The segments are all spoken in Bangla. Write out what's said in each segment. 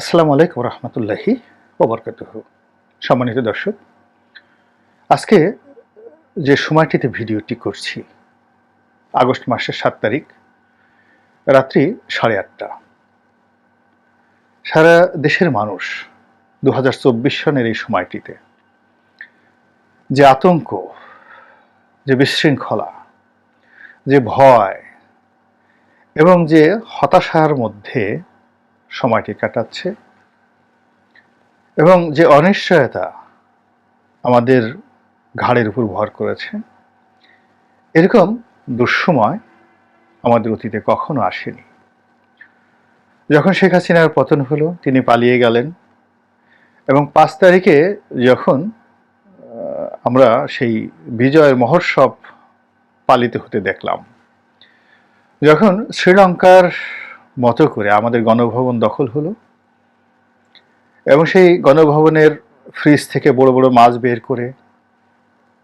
আসসালামু আলাইকুম রহমতুল্লাহি ওবরকাত সম্মানিত দর্শক, আজকে যে সময়টিতে ভিডিওটি করছি, আগস্ট মাসের সাত তারিখ, রাত্রি সাড়ে আটটা। সারা দেশের মানুষ দু হাজার চব্বিশ সনের এই সময়টিতে যে আতঙ্ক, যে বিশৃঙ্খলা, যে ভয় এবং যে হতাশার মধ্যে সময়টি কাটাচ্ছে। এবং যে অনিশ্চয়তা আমাদের ঘাড়ের উপর ভর করেছে, এরকম দুঃসময় আমাদের অতীতে কখনো আসেনি। যখন শেখ হাসিনার পতন হলো, তিনি পালিয়ে গেলেন এবং পাঁচ তারিখে যখন আমরা সেই বিজয়ের মহোৎসব পালিত হতে দেখলাম, যখন শ্রীলঙ্কার মতো করে আমাদের গণভবন দখল হলো এবং সেই গণভবনের ফ্রিজ থেকে বড় বড় মাছ বের করে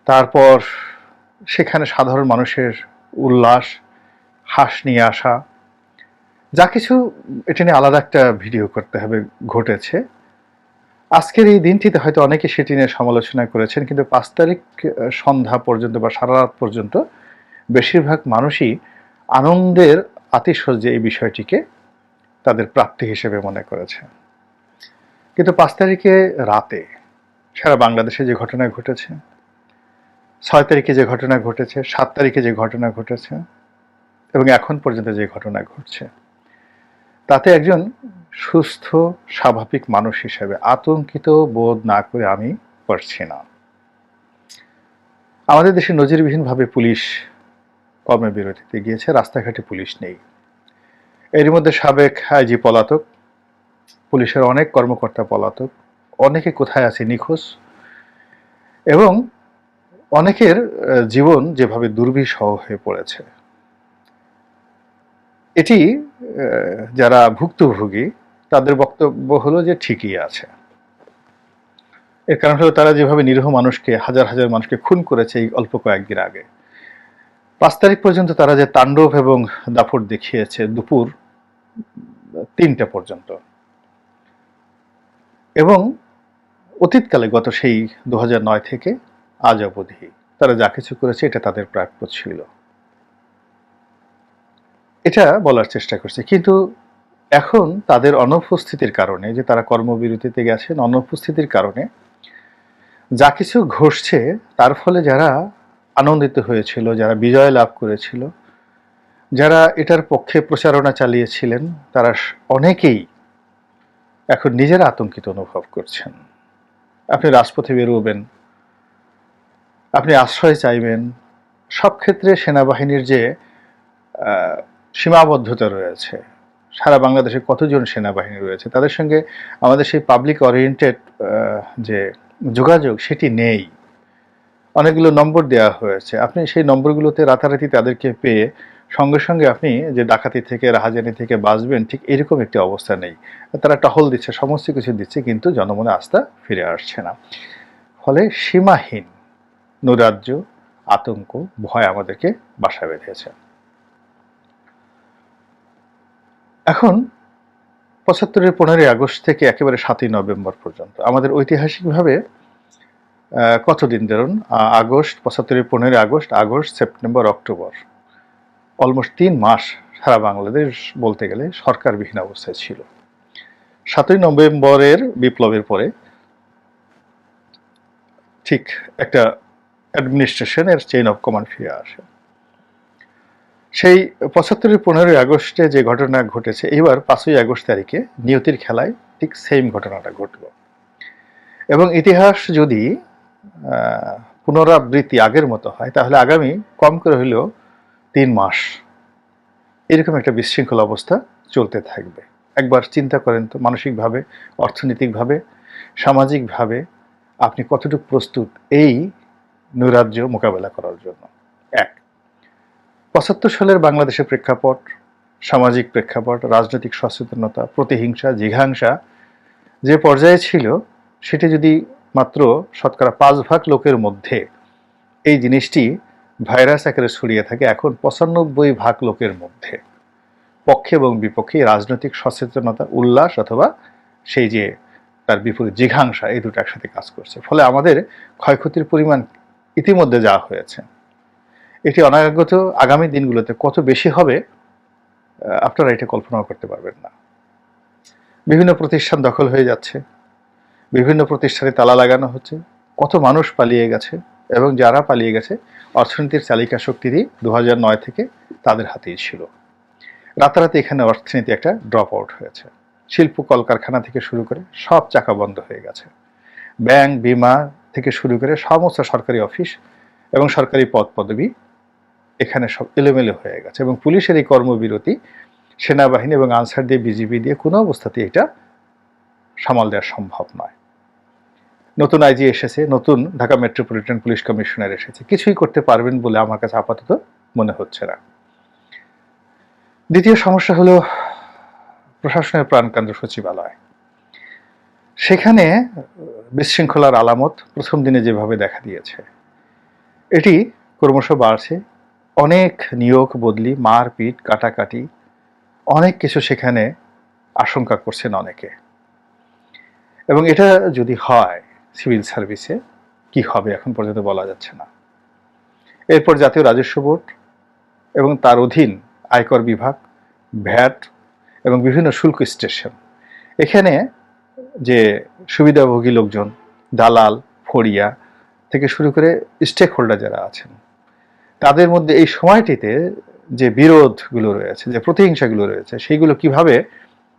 তারপর সেখানে সাধারণ মানুষের উল্লাস, হাস নিয়ে আসা, যা কিছু এটা নিয়ে আলাদা একটা ভিডিও করতে হবে ঘটেছে। আজকের এই দিনটিতে হয়তো অনেকে সেটি নিয়ে সমালোচনা করেছেন, কিন্তু পাঁচ তারিখ সন্ধ্যা পর্যন্ত বা সারা রাত পর্যন্ত বেশিরভাগ মানুষই আনন্দের আতিশয্যে এই বিষয়টিকে তাদের প্রাপ্তি হিসেবে মনে করেছে। কিন্তু পাঁচ তারিখে রাতে সারা বাংলাদেশে যে ঘটনা ঘটেছে, ছয় তারিখে যে ঘটনা ঘটেছে, সাত তারিখে যে ঘটনা ঘটেছে এবং এখন পর্যন্ত যে ঘটনা ঘটছে, তাতে একজন সুস্থ, স্বাভাবিক মানুষ হিসেবে আতঙ্কিত বোধ না করে আমি পারছি না। আমাদের দেশে নজিরবিহীনভাবে পুলিশ কর্মবিরতিতে গিয়েছে, রাস্তাঘাটে পুলিশ নেই। এর মধ্যে সাবেক আইজি পলাতক, পুলিশের অনেক কর্মকর্তা পলাতক, অনেকে কোথায় আছে নিখোঁজ এবং অনেকের জীবন যেভাবে দুর্বিষহ হয়ে পড়েছে। এটি যারা ভুক্তভোগী, তাদের বক্তব্য হলো যে ঠিকই আছে। এর কারণ হলো তারা যেভাবে নিরীহ মানুষকে, হাজার হাজার মানুষকে খুন করেছে এই অল্প কয়েকদিন আগে। পাঁচ তারিখ পর্যন্ত তারা যে তাণ্ডব এবং দাপট দেখিয়েছে দুপুর তিনটা পর্যন্ত। এবং অতীতকালে গত সেই দু নয় থেকে আজ অবধি তারা যা কিছু করেছে এটা তাদের প্রাপ্য ছিল। এটা বলার চেষ্টা করছে। কিন্তু এখন তাদের অনুপস্থিতির কারণে যে তারা কর্মবিরতিতে গেছেন, অনুপস্থিতির কারণে যা কিছু ঘটছে তার ফলে যারা আনন্দিত হয়েছিল, যারা বিজয় লাভ করেছিল। যারা এটার পক্ষে প্রচারণা চালিয়েছিলেন, তারা অনেকেই এখন নিজেরা আতঙ্কিত অনুভব করছেন। আপনি রাজপথে বেরোবেন, আপনি আশ্রয় চাইবেন, সব ক্ষেত্রে সেনাবাহিনীর যে সীমাবদ্ধতা রয়েছে, সারা বাংলাদেশে কতজন সেনাবাহিনী রয়েছে, তাদের সঙ্গে আমাদের সেই পাবলিক ওরিয়েন্টেড যে যোগাযোগ, সেটি নেই। অনেকগুলো নম্বর দেওয়া হয়েছে। আপনি সেই নম্বরগুলোতে রাতারাতি তাদেরকে পেয়ে সঙ্গে সঙ্গে আপনি যে ডাকাতি থেকে, রাহাজানি থেকে বাঁচবেন, ঠিক এরকম একটি অবস্থা নেই। তারা টহল দিচ্ছে, সমস্ত কিছু দিচ্ছে, কিন্তু জনমনে আস্থা ফিরে আসছে না। ফলে সীমাহীন নৈরাজ্য, আতঙ্ক, ভয় আমাদেরকে বাসা বেঁধেছে। এখন পঁচাত্তরের পনেরোই আগস্ট থেকে একেবারে সাতই নভেম্বর পর্যন্ত আমাদের ঐতিহাসিকভাবে কতদিন ধরুন? আগস্ট পঁচাত্তরের পনেরোই August August, September, October. Almost তিন মাস সারা বাংলাদেশ বলতে গেলে সরকারবিহীন অবস্থায় ছিল। সাতই নভেম্বরের বিপ্লবের পরে ঠিক একটা অ্যাডমিনিস্ট্রেশনের চেইন অফ কমান্ড ফিরে আসে। সেই পঁচাত্তরের পনেরোই আগস্টে যে ঘটনা ঘটেছে, এবার পাঁচই আগস্ট তারিখে নিয়তির খেলায় ঠিক সেম ঘটনাটা ঘটল। এবং ইতিহাস যদি পুনরাবৃত্তি আগের মতো হয়, তাহলে আগামী কম করে হলেও তিন মাস এরকম একটা বিশৃঙ্খল অবস্থা চলতে থাকবে। একবার চিন্তা করেন তো মানসিকভাবে, অর্থনৈতিকভাবে, সামাজিকভাবে আপনি কতটুকু প্রস্তুত এই নৈরাজ্য মোকাবেলা করার জন্য। এক, পঁচাত্তর সালের বাংলাদেশের প্রেক্ষাপট, সামাজিক প্রেক্ষাপট, রাজনৈতিক সচেতনতা, প্রতিহিংসা, জিঘাংসা যে পর্যায়ে ছিল, সেটি যদি মাত্র শতকরা পাঁচ ভাগ লোকের মধ্যে এই জিনিসটি ভাইরাস আকারে ছড়িয়ে থাকে এখন পঁচানব্বই ভাগ লোকের মধ্যে। পক্ষে এবং বিপক্ষে রাজনৈতিক সচেতনতা, উল্লাস অথবা সেই যে তার বিপরীত জিঘাংসা এই দুটো একসাথে কাজ করছে। ফলে আমাদের ক্ষয়ক্ষতির পরিমাণ ইতিমধ্যে যা হয়েছে, এটি অনাগত আগামী দিনগুলোতে কত বেশি হবে আপনারা এটা কল্পনাও করতে পারবেন না। বিভিন্ন প্রতিষ্ঠান দখল হয়ে যাচ্ছে। বিভিন্ন প্রতিষ্ঠানে তালা লাগানো হচ্ছে। কত মানুষ পালিয়ে গেছে এবং যারা পালিয়ে গেছে, অর্থনীতির চালিকা শক্তি দু নয় থেকে তাদের হাতেই ছিল। রাতারাতি এখানে অর্থনীতি একটা ড্রপ আউট হয়েছে। শিল্প কলকারখানা থেকে শুরু করে সব চাকা বন্ধ হয়ে গেছে। ব্যাংক, বিমা থেকে শুরু করে সমস্ত সরকারি অফিস এবং সরকারি পদ পদবি এখানে সব এলোমেলো হয়ে গেছে এবং পুলিশের এই কর্মবিরতি, সেনাবাহিনী এবং আনসার দিয়ে বিজিবি দিয়ে কোনো অবস্থাতেই এটা সামাল দেওয়া সম্ভব নয়। নতুন আইজি এসেছে, নতুন ঢাকা মেট্রোপলিটন পুলিশ কমিশনার এসেছে। কিছুই করতে পারবেন বলে আমার কাছে আপাতত মনে হচ্ছে না। দ্বিতীয় সমস্যা হলো প্রশাসনের প্রাণকেন্দ্র সচিবালয়। সেখানে বিশৃঙ্খলার আলামত প্রথম দিনে যেভাবে দেখা দিয়েছে, এটি ক্রমশ বাড়ছে। অনেক নিয়োগ বদলি, মারপিট, কাটাকাটি, অনেক কিছু সেখানে আশঙ্কা করছেন অনেকে। এবং এটা যদি হয় সিভিল সার্ভিসে, কি হবে এখন পর্যন্ত বলা যাচ্ছে না। এরপর জাতীয় রাজস্ব বোর্ড এবং তার অধীন আয়কর বিভাগ, ভ্যাট এবং বিভিন্ন শুল্ক স্টেশন। এখানে যে সুবিধাভোগী লোকজন, দালাল, ফড়িয়া থেকে শুরু করে স্টেক হোল্ডার যারা আছেন, তাদের মধ্যে এই সময়টিতে যে বিরোধগুলো রয়েছে, যে প্রতিহিংসাগুলো রয়েছে, সেইগুলো কীভাবে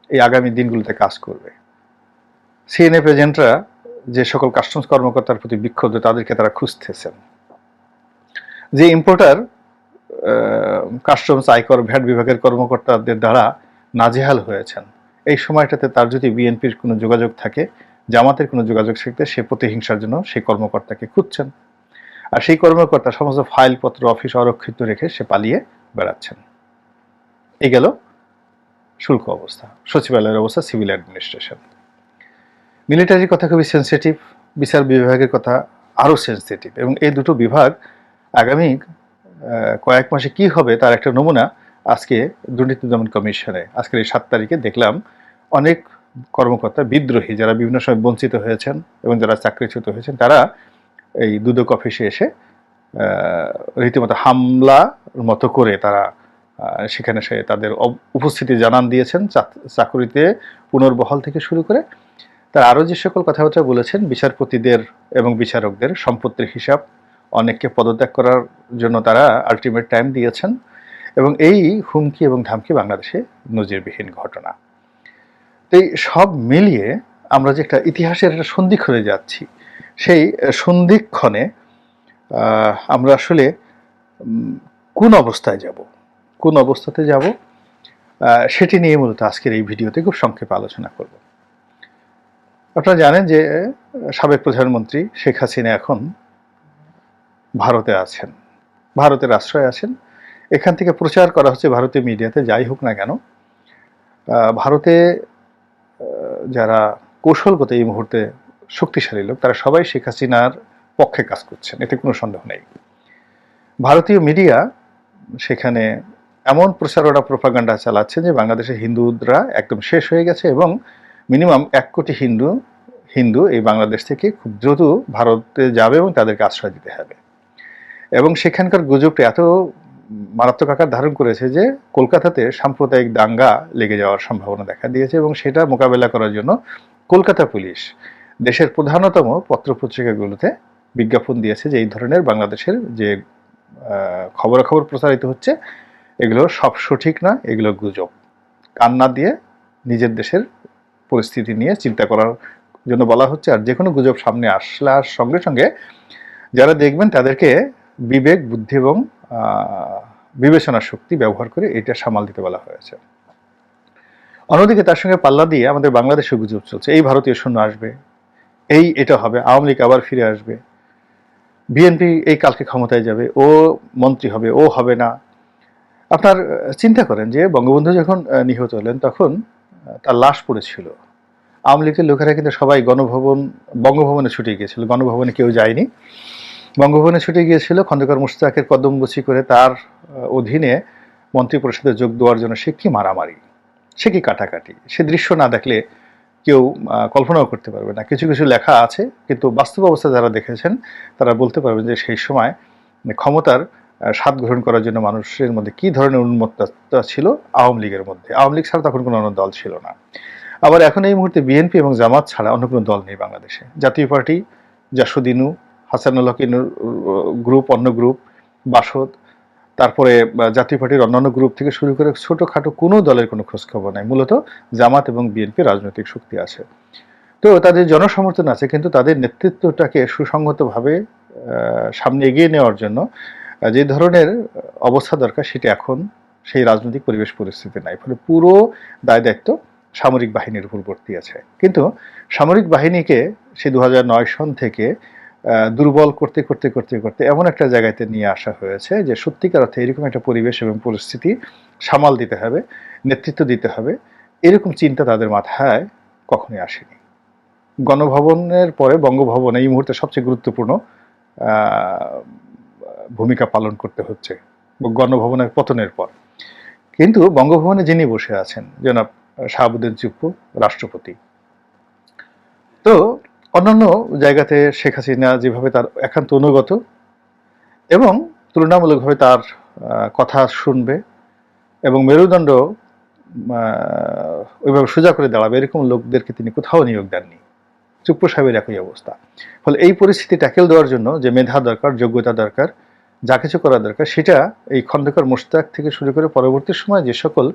এই আগামী দিনগুলোতে কাজ করবে? সিএনএফ এজেন্টরা যে সকল কাস্টমস কর্মকর্তার প্রতি বিক্ষুব্ধ তাদেরকে তারা খুঁজতেছেন। যে ইম্পোর্টার কাস্টমস আয়কর, ভ্যাট বিভাগের কর্মকর্তাদের দ্বারা নাজেহাল হয়েছেন। এই সময়টাতে তার যদি বিএনপির কোনো যোগাযোগ থাকে, জামাতের কোনো যোগাযোগ থাকতে সে প্রতিহিংসার জন্য সেই কর্মকর্তাকে খুঁজছেন। আর সেই কর্মকর্তা সমস্ত ফাইলপত্র, অফিস অরক্ষিত রেখে সে পালিয়ে বেড়াচ্ছেন। এই গেল শুল্ক অবস্থা। সচিবালয়ের অবস্থা সিভিল অ্যাডমিনিস্ট্রেশন মিলিটারির কথা খুবই সেন্সিটিভ বিচার বিভাগের কথা আরও সেন্সিটিভ এবং এই দুটো বিভাগ আগামী কয়েক মাসে কি হবে তার একটা নমুনা আজকে দুর্নীতি দমন কমিশনে, আজকের এই সাত তারিখে দেখলাম অনেক কর্মকর্তা বিদ্রোহী যারা বিভিন্ন সময় বঞ্চিত হয়েছেন এবং যারা চাকরিচ্যুত হয়েছেন, তারা এই দুদক অফিসে এসে রীতিমতো হামলা মতো করে তারা সেখানে সে তাদের উপস্থিতি জানান দিয়েছেন চাক- চাকরিতে পুনর্বহাল থেকে শুরু করে তার আরও যে সকল কথাবার্তা বলেছেন, বিচারপতিদের এবং বিচারকদের সম্পত্তির হিসাব, অনেককে পদত্যাগ করার জন্য তারা আলটিমেট টাইম দিয়েছেন এবং এই হুমকি এবং ধামকি বাংলাদেশে নজিরবিহীন ঘটনা। তো এই সব মিলিয়ে আমরা যে একটা ইতিহাসের একটা সন্ধিক্ষণে যাচ্ছি, সেই সন্ধিক্ষণে আমরা আসলে কোন অবস্থায় যাব? কোন অবস্থাতে যাব? সেটি নিয়ে মূলত আজকের এই ভিডিওতে খুব সংক্ষেপে আলোচনা করব। আপনারা জানেন যে সাবেক প্রধানমন্ত্রী শেখ হাসিনা এখন ভারতে আছেন, ভারতের আশ্রয় আছেন। এখান থেকে প্রচার করা হচ্ছে ভারতীয় মিডিয়াতে, যাই হোক না কেন। ভারতে যারা কৌশলগত এই মুহূর্তে শক্তিশালী লোক, তারা সবাই শেখ হাসিনার পক্ষে কাজ করছেন, এতে কোনো সন্দেহ নেই। ভারতীয় মিডিয়া সেখানে এমন প্রচারণা প্রোপাগান্ডা চালাচ্ছে যে, বাংলাদেশের হিন্দুরা একদম শেষ হয়ে গেছে এবং মিনিমাম এক কোটি হিন্দু হিন্দু এই বাংলাদেশ থেকে খুব দ্রুত ভারতে যাবে এবং তাদেরকে আশ্রয় দিতে হবে। এবং সেখানকার গুজবটা এত মারাত্মক আকার ধারণ করেছে যে কলকাতাতে সাম্প্রদায়িক দাঙ্গা লেগে যাওয়ার সম্ভাবনা দেখা দিয়েছে এবং সেটা মোকাবেলা করার জন্য কলকাতা পুলিশ দেশের প্রধানতম পত্রপত্রিকাগুলোতে বিজ্ঞাপন দিয়েছে যে এই ধরনের বাংলাদেশের যে খবরাখবর প্রচারিত হচ্ছে, এগুলো সব সঠিক না এগুলো গুজব। কান্না দিয়ে নিজের দেশের পরিস্থিতি নিয়ে চিন্তা করার জন্য বলা হচ্ছে, আর যে কোনো গুজব সামনে আসলার সঙ্গে সঙ্গে যারা দেখবেন তাদেরকে বিবেক, বুদ্ধি এবং বিবেচনা শক্তি ব্যবহার করে এটা সামাল দিতে বলা হয়েছে। অন্যদিকে তার সঙ্গে পাল্লা দিয়ে আমাদের বাংলাদেশে গুজব চলছে। এই ভারতীয় শূন্য আসবে, এই এটা হবে, আওয়ামী লীগ আবার ফিরে আসবে, বিএনপি এই কালকে ক্ষমতায় যাবে, ও মন্ত্রী হবে, ও হবে না। আপনার চিন্তা করেন যে বঙ্গবন্ধু যখন নিহত হলেন তখন তার লাশ পড়েছিল। আওয়ামী লীগের লোকেরা কিন্তু সবাই গণভবন, বঙ্গভবনে ছুটে গিয়েছিল। গণভবনে কেউ যায়নি। বঙ্গভবনে ছুটে গিয়েছিল খন্দকার মুশতাকের কদমবসি করে তার অধীনে মন্ত্রী পরিষদে যোগ দেওয়ার জন্য সে কি মারামারি? সে কি কাটাকাটি? সে দৃশ্য না দেখলে কেউ কল্পনাও করতে পারবে না। কিছু কিছু লেখা আছে, কিন্তু বাস্তব অবস্থা যারা দেখেছেন, তারা বলতে পারবেন যে সেই সময় মানে ক্ষমতার স্বাদ গ্রহণ করার জন্য মানুষের মধ্যে কি ধরনের উন্মত্ততা ছিল আওয়ামী লীগের মধ্যে? আওয়ামী লীগ ছাড়া তখন কোনো অন্য দল ছিল না। আবার এখন এই মুহূর্তে বিএনপি এবং জামাত ছাড়া অন্য কোনো দল নেই বাংলাদেশে। জাতীয় পার্টি, জাসুদ্দিনু, হাসানুল হকিনুর গ্রুপ অন্য গ্রুপ বাসদ, তারপরে জাতীয় পার্টির অন্যান্য গ্রুপ থেকে শুরু করে ছোটোখাটো কোনো দলের কোনো খোঁজখবর নাই। মূলত জামাত এবং বিএনপি রাজনৈতিক শক্তি আছে। তো তাদের জনসমর্থন আছে, কিন্তু তাদের নেতৃত্বটাকে সুসংগতভাবে সামনে এগিয়ে নেওয়ার জন্য যে ধরনের অবস্থা দরকার সেটা এখন সেই রাজনৈতিক পরিবেশ পরিস্থিতি নাই। ফলে পুরো দায় দায়িত্ব সামরিক বাহিনীর উপর বর্তি আছে। কিন্তু সামরিক বাহিনীকে সে দু হাজার নয় সন থেকে দুর্বল করতে করতে করতে করতে এমন একটা জায়গাতে নিয়ে আসা হয়েছে যে সত্যিকার অর্থে এরকম একটা পরিবেশ এবং পরিস্থিতি সামাল দিতে হবে, নেতৃত্ব দিতে হবে, এরকম চিন্তা তাদের মাথায় কখনোই আসেনি। গণভবনের পরে বঙ্গভবন এই মুহূর্তে সবচেয়ে গুরুত্বপূর্ণ ভূমিকা পালন করতে হচ্ছে, গণভবনের পতনের পর। কিন্তু বঙ্গভবনে যিনি বসে আছেন, জনাব শাহাবুদ্দিন চুপ্পু রাষ্ট্রপতি। তো অন্যান্য জায়গাতে শেখ হাসিনা যেভাবে তার একান্ত অনুগত এবং তুলনামূলকভাবে তার কথা শুনবে এবং মেরুদণ্ড ওইভাবে সোজা করে দাঁড়াবে এরকম লোকদেরকে তিনি কোথাও নিয়োগ দেননি। চুপ্পু সাহেবের একই অবস্থা। ফলে এই পরিস্থিতি ট্যাকেল দেওয়ার জন্য যে মেধা দরকার, যোগ্যতা দরকার, যা কিছু করা দরকার, সেটা এই খন্দকার মোশতাক থেকে শুরু করে পরবর্তী সময় যে সকল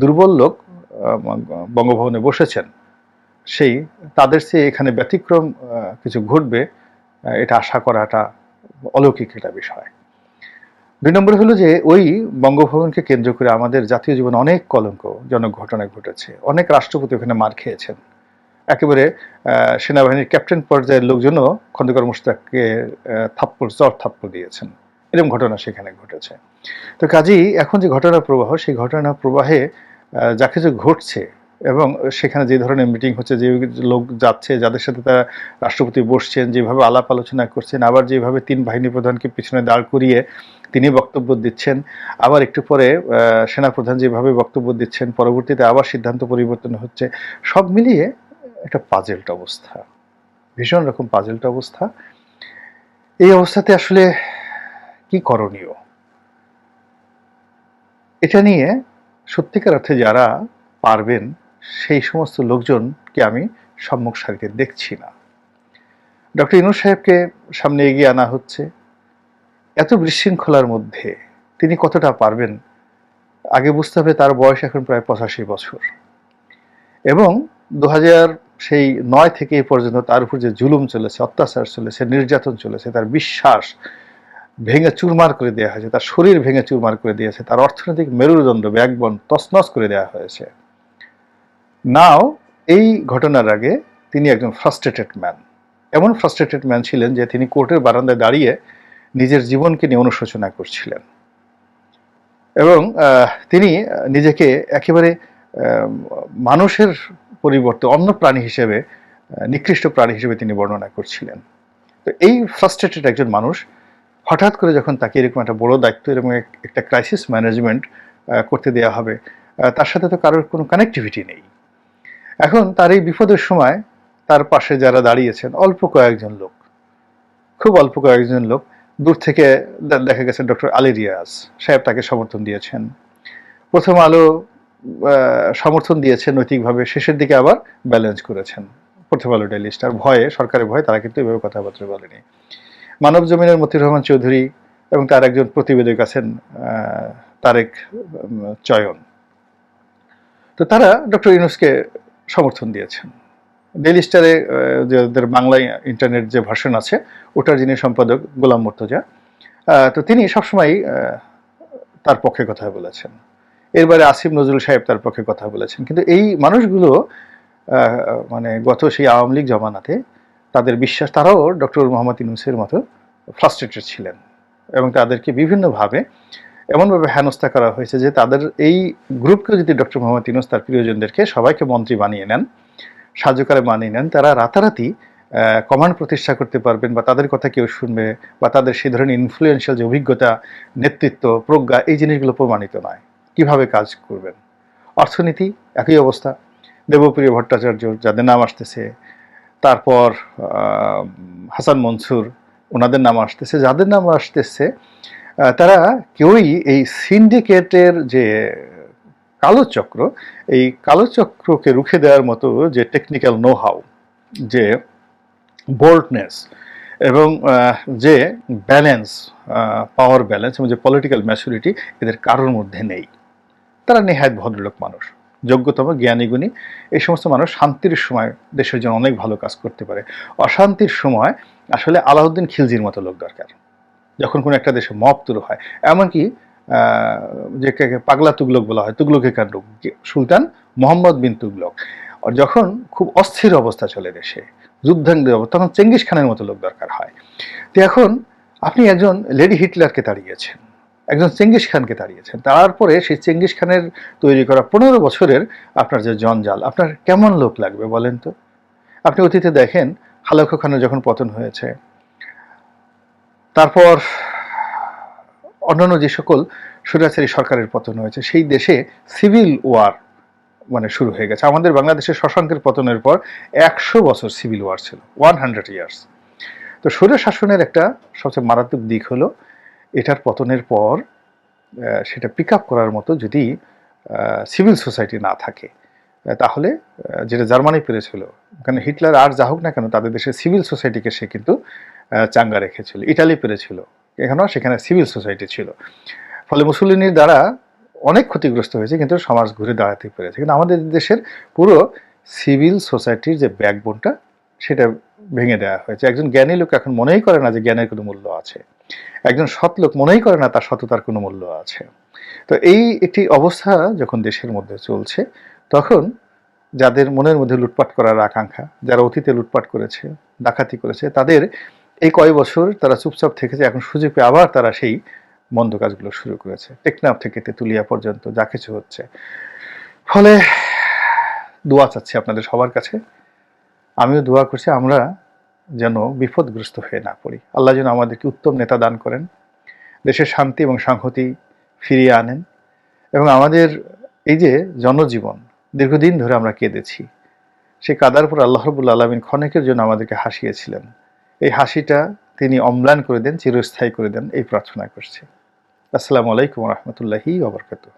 দুর্বল লোক বঙ্গভবনে বসেছেন সেই তাদের চেয়ে এখানে ব্যতিক্রম কিছু ঘটবে এটা আশা করাটা অলৌকিক একটা বিষয়। দুই নম্বর হলো যে ওই বঙ্গভবনকে কেন্দ্র করে আমাদের জাতীয় জীবনে অনেক কলঙ্কজনক ঘটনা ঘটেছে অনেক রাষ্ট্রপতি ওখানে মার খেয়েছেন। একেবারে সেনাবাহিনীর ক্যাপ্টেন পর্যায়ের লোকজনও খন্দকার মুশতাককে আহ, থাপ্পড় চর থাপ্পড় দিয়েছেন। এরকম ঘটনা সেখানে ঘটেছে। তো কাজেই এখন যে ঘটনা প্রবাহ সেই ঘটনা প্রবাহে যা কিছু ঘটছে এবং সেখানে যে ধরনের মিটিং হচ্ছে, যে লোক যাচ্ছে, যাদের সাথে তারা রাষ্ট্রপতি বসছেন, যেভাবে আলাপ আলোচনা করছেন, আবার যেভাবে তিন বাহিনী প্রধানকে পিছনে দাঁড় করিয়ে তিনি বক্তব্য দিচ্ছেন, আবার একটু পরে সেনাপ্রধান যেভাবে বক্তব্য দিচ্ছেন, পরবর্তীতে আবার সিদ্ধান্ত পরিবর্তন হচ্ছে, সব মিলিয়ে একটা পাজেলট অবস্থা। ভীষণ রকম পাজেলট অবস্থা। এই অবস্থাতে আসলে কি করণীয়? এটা নিয়ে সত্যিকার অর্থে যারা পারবেন, সেই সমস্ত লোকজনকে আমি সম্মুখ সারিতে দেখছি না। ডক্টর ইনুর সাহেবকে সামনে এগিয়ে আনা হচ্ছে। এত বিশৃঙ্খলার মধ্যে তিনি কতটা পারবেন, আগে বুঝতে হবে তার বয়স এখন প্রায় পঁচাশি বছর। এবং দু হাজার সেই নয় থেকে এ পর্যন্ত তার উপর যে জুলুম চলেছে, অত্যাচার চলেছে, নির্যাতন চলেছে, তার বিশ্বাস ভেঙে চুরমার করে দেওয়া হয়েছে, তার শরীর ভেঙে চুরমার করে দিয়েছে তার অর্থনৈতিক মেরুদণ্ড, ব্যাকবন তছনছ করে দেওয়া হয়েছে। নাও, এই ঘটনার আগে তিনি একজন ফ্রাস্ট্রেটেড ম্যান এমন ফ্রাস্ট্রেটেড ম্যান ছিলেন যে তিনি কোর্টের বারান্দায় দাঁড়িয়ে নিজের জীবনকে নিয়ে অনুশোচনা করছিলেন। এবং তিনি নিজেকে একেবারে মানুষের পরিবর্তে অন্য প্রাণী হিসেবে নিকৃষ্ট প্রাণী হিসেবে তিনি বর্ণনা করছিলেন। তো এই ফ্রাস্ট্রেটেড একজন মানুষ হঠাৎ করে যখন তাকে এরকম একটা বড় দায়িত্ব এরকম একটা ক্রাইসিস ম্যানেজমেন্ট করতে দেওয়া হবে তার সাথে তো কারোর কোনো কানেক্টিভিটি নেই। এখন তার এই বিপদের সময় তার পাশে যারা দাঁড়িয়েছেন অল্প কয়েকজন লোক, খুব অল্প কয়েকজন লোক, দূর থেকে দেখা গেছে ডক্টর আলী রিয়াজ সাহেব তাকে সমর্থন দিয়েছেন। প্রথম আলো সমর্থন দিয়েছেন নৈতিকভাবে, শেষের দিকে আবার ব্যালেন্স করেছেন। প্রথম আলো ডেলি স্টার ভয়ে, সরকারের ভয়ে তারা কিন্তু এভাবে কথাবার্তা বলেনি। মানব জমিনের মতির রহমান চৌধুরী এবং তার একজন প্রতিবেদক আছেন তারেক চয়ন। তো তারা ডক্টর ইউনুসকে সমর্থন দিয়েছেন। ডেলি স্টারে আহ, যে ওদের বাংলা ইন্টারনেট যে ভার্সন আছে ওটার যিনি সম্পাদক গোলাম মর্তজা তো তিনি সবসময় তার পক্ষে কথা বলেছেন। এরবারে আসিফ নজরুল সাহেব তার পক্ষে কথা বলেছেন। কিন্তু এই মানুষগুলো মানে গত সেই আওয়ামী লীগ জমানাতে তাদের বিশ্বাস, তারাও ডক্টর মোহাম্মদ ইউনুসের মতো ফ্রাস্ট্রেটেড ছিলেন এবং তাদেরকে বিভিন্নভাবে এমনভাবে হেনস্থা করা হয়েছে যে তাদের এই গ্রুপকে যদি ডক্টর মোহাম্মদ ইনুস তার প্রিয়জনদেরকে সবাইকে মন্ত্রী বানিয়ে নেন সাহায্যকারে মানিয়ে নেন, তারা রাতারাতি কমান্ড প্রতিষ্ঠা করতে পারবেন বা তাদের কথা কেউ শুনবে বা তাদের সেই ধরনের ইনফ্লুয়েন্সিয়াল যে অভিজ্ঞতা, নেতৃত্ব, প্রজ্ঞা, এই জিনিসগুলো প্রমাণিত নয়। কীভাবে কাজ করবেন? অর্থনীতি, একই অবস্থা। দেবপ্রিয় ভট্টাচার্য, যাদের নাম আসতেছে তারপর হাসান মনসুর, ওনাদের নাম আসতেছে। যাদের নাম আসতেছে তারা কেউই এই সিন্ডিকেটের যে কালো চক্র, এই কালো চক্রকে রুখে দেওয়ার মতো যে টেকনিক্যাল নো হাউ যে বোল্ডনেস এবং যে ব্যালেন্স পাওয়ার ব্যালেন্স এবং যে পলিটিক্যাল ম্যাচুরিটি এদের কারোর মধ্যে নেই। তারা নেহায়ত ভদ্রলোক মানুষ। যোগ্যতম জ্ঞানীগুণী এই সমস্ত মানুষ শান্তির সময় দেশের জন্য অনেক ভালো কাজ করতে পারে। অশান্তির সময় আসলে আলাউদ্দিন খিলজির মতো লোক দরকার। যখন কোনো একটা দেশে মব তুলো হয়, এমনকি যে পাগলা তুগলক বলা হয় তুগলকের কাণ্ড সুলতান মোহাম্মদ বিন তুগলক, আর যখন খুব অস্থির অবস্থা চলে দেশে যুদ্ধাঙ্গের অবস্থা, তখন চেঙ্গিস খানের মতো লোক দরকার হয়। তো এখন আপনি একজন লেডি হিটলারকে তাড়িয়েছেন একজন চেঙ্গিস খানকে তাড়িয়েছেন। তারপরে সেই চেঙ্গিস খানের তৈরি করা পনেরো বছরের আপনার যে জঞ্জাল, আপনার কেমন লোক লাগবে বলেন তো? আপনি অতীতে দেখেন, হালাকু খানের যখন পতন হয়েছে, তারপর অন্যান্য যে সকল স্বৈরাচারী সরকারের পতন হয়েছে, সেই দেশে সিভিল ওয়ার মানে শুরু হয়ে গেছে। আমাদের বাংলাদেশের শশাঙ্কের পতনের পর একশো বছর সিভিল ওয়ার ছিল, ওয়ান হান্ড্রেড ইয়ার্স। তো স্বৈর শাসনের একটা সবচেয়ে মারাত্মক দিক হলো এটার পতনের পর সেটা পিক আপ করার মতো যদি সিভিল সোসাইটি না থাকে তাহলে যেটা জার্মানি পেরেছিল কারণ হিটলার আর যা হোক না কেন, তাদের দেশের সিভিল সোসাইটিকে সে কিন্তু চাঙ্গা রেখেছিল। ইটালি পেরেছিল, এখানেও সেখানে সিভিল সোসাইটি ছিল। ফলে মুসলিনীর দ্বারা অনেক ক্ষতিগ্রস্ত হয়েছে, কিন্তু সমাজ ঘুরে দাঁড়াতে পেরেছে। কিন্তু আমাদের দেশের পুরো সিভিল সোসাইটির যে ব্যাকবোনটা সেটা ভেঙে দেওয়া হয়েছে। একজন জ্ঞানী লোক এখন মনেই করে না যে জ্ঞানের কোনো মূল্য আছে। একজন সৎ লোক মনেই করে না তার সততার কোনো মূল্য আছে। তো এই একটি অবস্থা যখন দেশের মধ্যে চলছে, তখন যাদের মনের মধ্যে লুটপাট করার আকাঙ্ক্ষা, যারা অতীতে লুটপাট করেছে, ডাকাতি করেছে, তাদের এই কয় বছর তারা চুপচাপ থেকেছে, এখন সুযোগ পেয়ে আবার তারা সেই মন্দ কাজগুলো শুরু করেছে। টেকনাফ থেকে তেতুলিয়া পর্যন্ত যা কিছু হচ্ছে। ফলে দোয়া চাচ্ছি আপনাদের সবার কাছে। আমিও দোয়া করছি আমরা যেন বিপদগ্রস্ত হয়ে না পড়ি। আল্লাহ যেন আমাদেরকে উত্তম নেতা দান করেন, দেশের শান্তি এবং সংহতি ফিরিয়ে আনেন এবং আমাদের এই যে জনজীবন, দীর্ঘদিন ধরে আমরা কেঁদেছি সেই কাদার পর আল্লাহ রবুল্লা আলমিন ক্ষণেকের জন্য আমাদেরকে হাসিয়েছিলেন। এই হাসিটা তিনি অম্লান করে দেন, চিরস্থায়ী করে দেন, এই প্রার্থনা করছি। আসসালামু আলাইকুম রহমতুল্লাহি ওবরকাতুহ